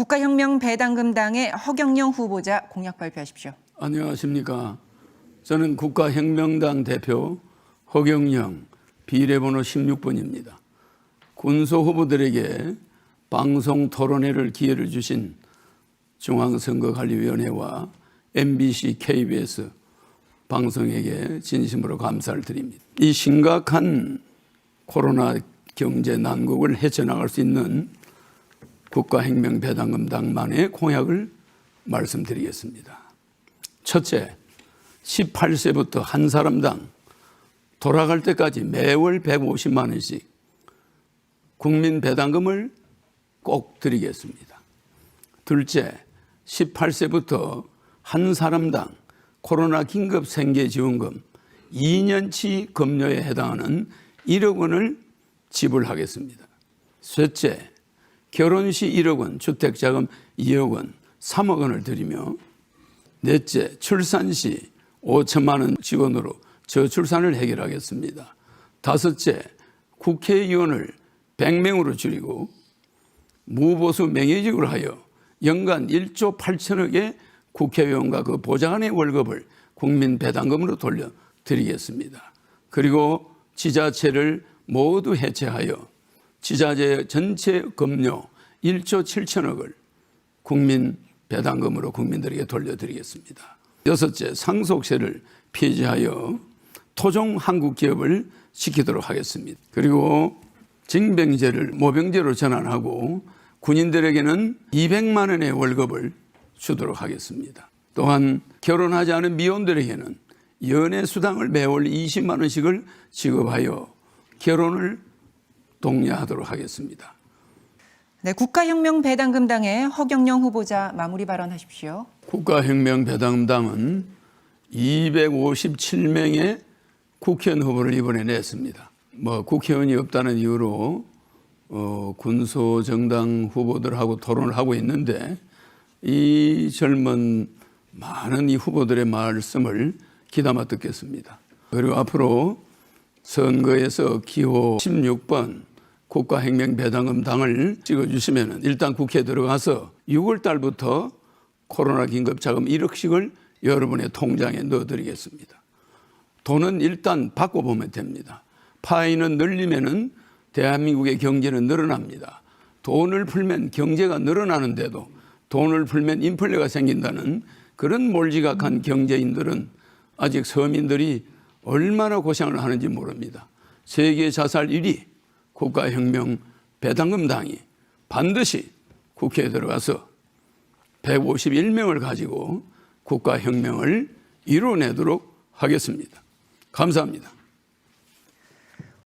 국가혁명 배당금당의 허경영 후보자 공약 발표하십시오. 안녕하십니까. 저는 국가혁명당 대표 허경영 비례번호 16번입니다. 군소 후보들에게 방송 토론회를 기회를 주신 중앙선거관리위원회와 MBC, KBS 방송에게 진심으로 감사를 드립니다. 이 심각한 코로나 경제 난국을 헤쳐나갈 수 있는 국가혁명배당금당만의 공약을 말씀드리겠습니다. 첫째, 18세부터 한 사람당 돌아갈 때까지 매월 150만 원씩 국민 배당금을 꼭 드리겠습니다. 둘째, 18세부터 한 사람당 코로나 긴급 생계 지원금 2년치 급료에 해당하는 1억 원을 지불하겠습니다. 셋째, 결혼 시 1억 원, 주택 자금 2억 원, 3억 원을 드리며 넷째, 출산 시 5천만 원 지원으로 저출산을 해결하겠습니다. 다섯째, 국회의원을 100명으로 줄이고 무보수 명예직으로 하여 연간 1조 8천억의 국회의원과 그 보좌관의 월급을 국민 배당금으로 돌려 드리겠습니다. 그리고 지자체를 모두 해체하여 지자체 전체 급료 1조 7천억을 국민 배당금으로 국민들에게 돌려드리겠습니다. 여섯째, 상속세를 폐지하여 토종 한국 기업을 지키도록 하겠습니다. 그리고 징병제를 모병제로 전환하고 군인들에게는 200만 원의 월급을 주도록 하겠습니다. 또한 결혼하지 않은 미혼들에게는 연애 수당을 매월 20만 원씩을 지급하여 결혼을 독려하도록 하겠습니다. 네, 국가혁명 배당금당의 허경영 후보자 마무리 발언하십시오. 국가혁명 배당당은 257명의 국회의원 후보를 이번에 냈습니다. 뭐 국회의원이 없다는 이유로 어, 군소 정당 후보들하고 토론을 하고 있는데 이 젊은 많은 이 후보들의 말씀을 귀담아 듣겠습니다. 그리고 앞으로 선거에서 기호 16번 국가혁명배당금 당을 찍어주시면 일단 국회에 들어가서 6월 달부터 코로나 긴급자금 1억씩을 여러분의 통장에 넣어드리겠습니다. 돈은 일단 바꿔보면 됩니다. 파이는 늘리면은 대한민국의 경제는 늘어납니다. 돈을 풀면 경제가 늘어나는데도 돈을 풀면 인플레가 생긴다는 그런 몰지각한 경제인들은 아직 서민들이 얼마나 고생을 하는지 모릅니다. 세계 자살 1위 국가혁명 배당금당이 반드시 국회에 들어가서 151명을 가지고 국가혁명을 이뤄내도록 하겠습니다. 감사합니다.